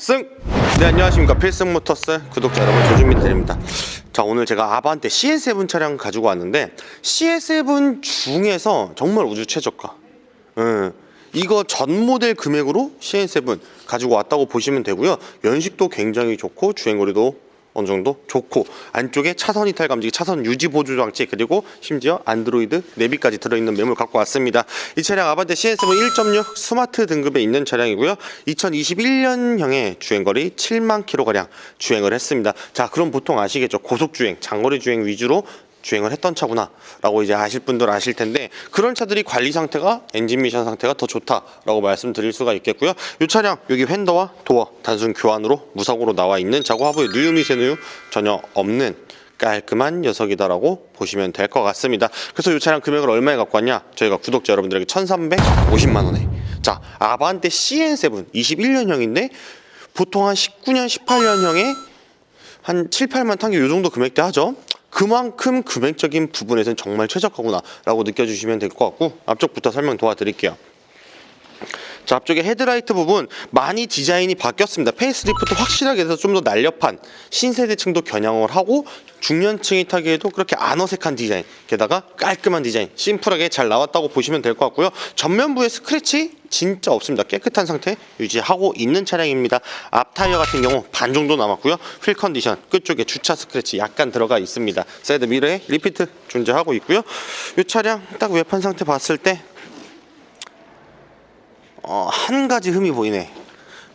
필승! 네 안녕하십니까. 필승모터스 구독자 여러분 조준민들입니다. 자 오늘 제가 아반떼 CN7 차량 가지고 왔는데 CN7 중에서 정말 우주 최저가. 예, 이거 전 모델 금액으로 CN7 가지고 왔다고 보시면 되고요. 연식도 굉장히 좋고 주행거리도 어느 정도 좋고 안쪽에 차선 이탈 감지기, 차선 유지 보조 장치 그리고 심지어 안드로이드 내비까지 들어있는 매물 갖고 왔습니다. 이 차량 아반떼 CN7 1.6 스마트 등급에 있는 차량이고요. 2021년형의 주행거리 7만 킬로 가량 주행을 했습니다. 자, 그럼 보통 아시겠죠? 고속 주행, 장거리 주행 위주로 주행을 했던 차구나 라고 이제 아실 분들 아실 텐데 그런 차들이 관리 상태가 엔진 미션 상태가 더 좋다라고 말씀드릴 수가 있겠고요. 이 차량 여기 휀더와 도어 단순 교환으로 무사고로 나와 있는 자고 하부에 누유 미세누유 전혀 없는 깔끔한 녀석이다라고 보시면 될 것 같습니다. 그래서 이 차량 금액을 얼마에 갖고 왔냐? 저희가 구독자 여러분들에게 1350만 원에. 자 아반떼 CN7 21년형인데 보통 한 19년 18년형에 한 7, 8만 탄게요 정도 금액대 하죠. 그만큼 금액적인 부분에서는 정말 최적화구나라고 느껴주시면 될 것 같고 앞쪽부터 설명 도와드릴게요. 자 앞쪽에 헤드라이트 부분 많이 디자인이 바뀌었습니다. 페이스리프트 확실하게 돼서 좀 더 날렵한 신세대층도 겨냥을 하고 중년층이 타기에도 그렇게 안 어색한 디자인 게다가 깔끔한 디자인 심플하게 잘 나왔다고 보시면 될 것 같고요. 전면부에 스크래치 진짜 없습니다. 깨끗한 상태 유지하고 있는 차량입니다. 앞 타이어 같은 경우 반 정도 남았고요. 휠 컨디션 끝쪽에 주차 스크래치 약간 들어가 있습니다. 사이드 미러에 리피트 존재하고 있고요. 이 차량 딱 외판 상태 봤을 때 어, 한 가지 흠이 보이네.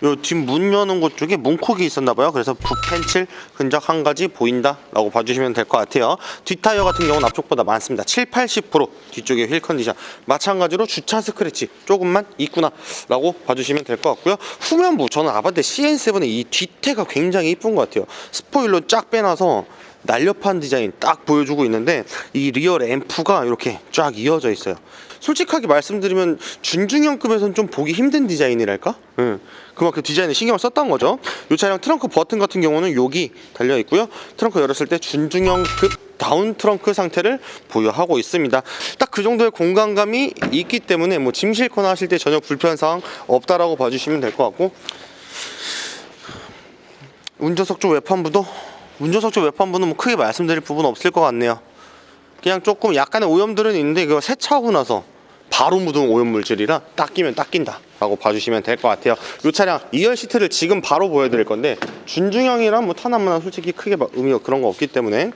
요 뒷문 여는 곳 쪽에 문콕이 있었나 봐요. 그래서 붓펜칠 흔적 한 가지 보인다라고 봐주시면 될 것 같아요. 뒷 타이어 같은 경우는 앞쪽보다 많습니다. 7, 80% 뒤쪽에 휠 컨디션. 마찬가지로 주차 스크래치 조금만 있구나라고 봐주시면 될 것 같고요. 후면부 저는 아반떼 CN7의 이 뒤태가 굉장히 이쁜 것 같아요. 스포일러 쫙 빼놔서 날렵한 디자인 딱 보여주고 있는데 이 리어 램프가 이렇게 쫙 이어져 있어요. 솔직하게 말씀드리면 준중형급에서는 좀 보기 힘든 디자인이랄까? 응. 그만큼 디자인에 신경을 썼던 거죠. 이 차량 트렁크 버튼 같은 경우는 여기 달려 있고요. 트렁크 열었을 때 준중형급 다운 트렁크 상태를 보유하고 있습니다. 딱 그 정도의 공간감이 있기 때문에 뭐 짐 싣거나 하실 때 전혀 불편한 상황 없다라고 봐주시면 될 것 같고 운전석 쪽 외판부도 운전석 쪽 외판부는 뭐 크게 말씀드릴 부분 없을 것 같네요. 그냥 조금 약간의 오염들은 있는데 이거 세차하고 나서 바로 묻은 오염 물질이라 닦이면 닦인다 라고 봐주시면 될 것 같아요 이 차량 2열 시트를 지금 바로 보여드릴 건데 준중형이랑 뭐 탄화만 솔직히 크게 막 의미가 그런 거 없기 때문에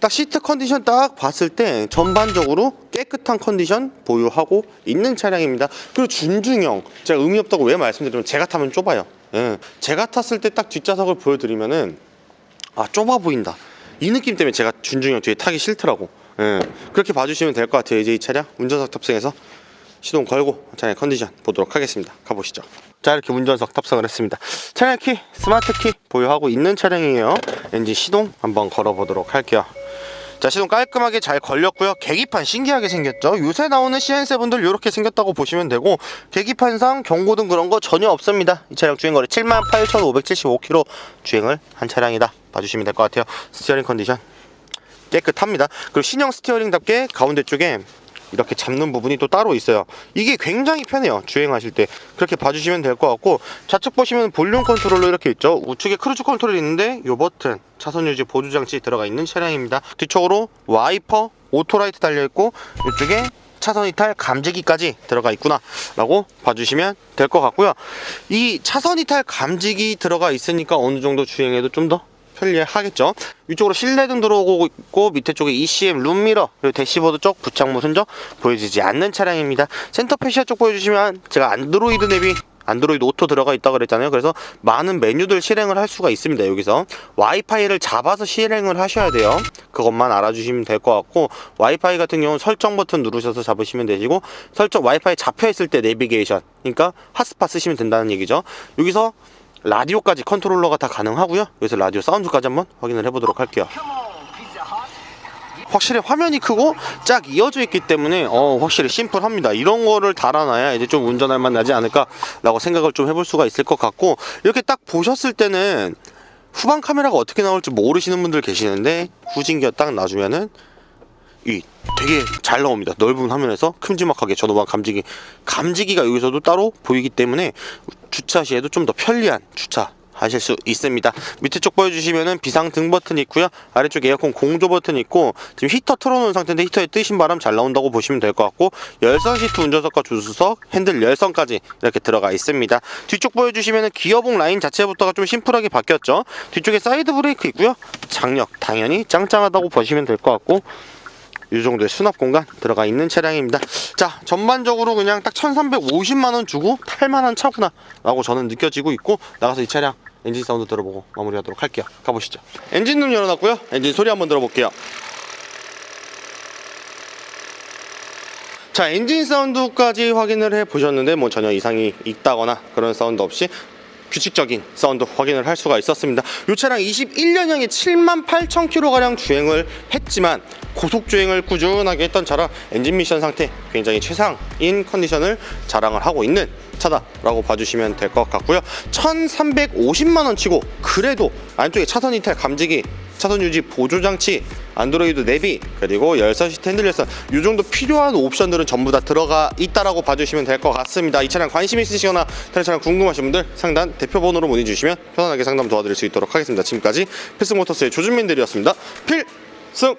딱 시트 컨디션 딱 봤을 때 전반적으로 깨끗한 컨디션 보유하고 있는 차량입니다 그리고 준중형 제가 의미 없다고 왜 말씀드리면 제가 타면 좁아요 예. 제가 탔을 때 딱 뒷좌석을 보여드리면은 아 좁아 보인다. 이 느낌 때문에 제가 준중형 뒤에 타기 싫더라고. 예, 그렇게 봐주시면 될 것 같아요 이제 이 차량. 운전석 탑승해서 시동 걸고 차량 컨디션 보도록 하겠습니다. 가보시죠. 자 이렇게 운전석 탑승을 했습니다. 차량 키 스마트 키 보유하고 있는 차량이에요. 엔진 시동 한번 걸어보도록 할게요 자 시동 깔끔하게 잘 걸렸고요. 계기판 신기하게 생겼죠? 요새 나오는 CN7들 이렇게 생겼다고 보시면 되고 계기판상 경고등 그런 거 전혀 없습니다. 이 차량 주행거리 78,575km 주행을 한 차량이다. 봐주시면 될 것 같아요. 스티어링 컨디션 깨끗합니다. 그리고 신형 스티어링답게 가운데 쪽에 이렇게 잡는 부분이 또 따로 있어요. 이게 굉장히 편해요. 주행하실 때. 그렇게 봐주시면 될 것 같고 좌측 보시면 볼륨 컨트롤러 이렇게 있죠? 우측에 크루즈 컨트롤이 있는데 이 버튼 차선 유지 보조 장치 들어가 있는 차량입니다. 뒤쪽으로 와이퍼 오토라이트 달려 있고 이쪽에 차선 이탈 감지기까지 들어가 있구나 라고 봐주시면 될 것 같고요. 이 차선 이탈 감지기 들어가 있으니까 어느 정도 주행에도 좀더 편리하겠죠? 위쪽으로 실내등 들어오고 있고 밑에 쪽에 ECM 룸미러 그리고 대시보드 쪽 부착물 흔적 보여지지 않는 차량입니다. 센터 페시아 쪽 보여주시면 제가 안드로이드 내비 안드로이드 오토 들어가 있다고 그랬잖아요. 그래서 많은 메뉴들 실행을 할 수가 있습니다 여기서. 와이파이를 잡아서 실행을 하셔야 돼요. 그것만 알아주시면 될 것 같고 와이파이 같은 경우는 설정 버튼 누르셔서 잡으시면 되시고 설정 와이파이 잡혀 있을 때 내비게이션 그러니까 핫스팟 쓰시면 된다는 얘기죠. 여기서 라디오까지 컨트롤러가 다 가능하고요. 여기서 라디오 사운드까지 한번 확인을 해보도록 할게요. 확실히 화면이 크고 쫙 이어져 있기 때문에 어 확실히 심플합니다. 이런 거를 달아놔야 이제 좀 운전할 만 나지 않을까 라고 생각을 좀 해볼 수가 있을 것 같고 이렇게 딱 보셨을 때는 후방 카메라가 어떻게 나올지 모르시는 분들 계시는데 후진기어 딱 놔주면은 이 되게 잘 나옵니다 넓은 화면에서 큼지막하게 전후방 감지기 감지기가 여기서도 따로 보이기 때문에 주차 시에도 좀 더 편리한 주차 하실 수 있습니다. 밑에 쪽 보여주시면은 비상 등 버튼 있고요. 아래쪽 에어컨 공조 버튼 있고 지금 히터 틀어놓은 상태인데 히터에 뜨신 바람 잘 나온다고 보시면 될 것 같고 열선 시트 운전석과 주수석, 핸들 열선까지 이렇게 들어가 있습니다. 뒤쪽 보여주시면은 기어봉 라인 자체부터가 좀 심플하게 바뀌었죠. 뒤쪽에 사이드 브레이크 있고요. 장력 당연히 짱짱하다고 보시면 될 것 같고 이 정도의 수납 공간 들어가 있는 차량입니다. 자, 전반적으로 그냥 딱 1,350만 원 주고 탈 만한 차구나 라고 저는 느껴지고 있고 나가서 이 차량 엔진 사운드 들어보고 마무리하도록 할게요. 가보시죠. 엔진 룸 열어놨고요. 엔진 소리 한번 들어볼게요. 자, 엔진 사운드까지 확인을 해 보셨는데 뭐 전혀 이상이 있다거나 그런 사운드 없이 규칙적인 사운드 확인을 할 수가 있었습니다. 이 차량 21년형에 7만 8천 킬로가량 주행을 했지만 고속 주행을 꾸준하게 했던 차라 엔진 미션 상태 굉장히 최상인 컨디션을 자랑을 하고 있는 차다라고 봐주시면 될 것 같고요. 1,350만 원 치고 그래도 안쪽에 차선 이탈 감지기, 차선 유지 보조 장치, 안드로이드 내비 그리고 열선 시트 핸들 열선 이 정도 필요한 옵션들은 전부 다 들어가 있다라고 봐주시면 될 것 같습니다. 이 차량 관심 있으시거나 다른 차량 궁금하신 분들 상단 대표 번호로 문의 주시면 편안하게 상담 도와드릴 수 있도록 하겠습니다. 지금까지 필승모터스의 조준민들이었습니다. 필승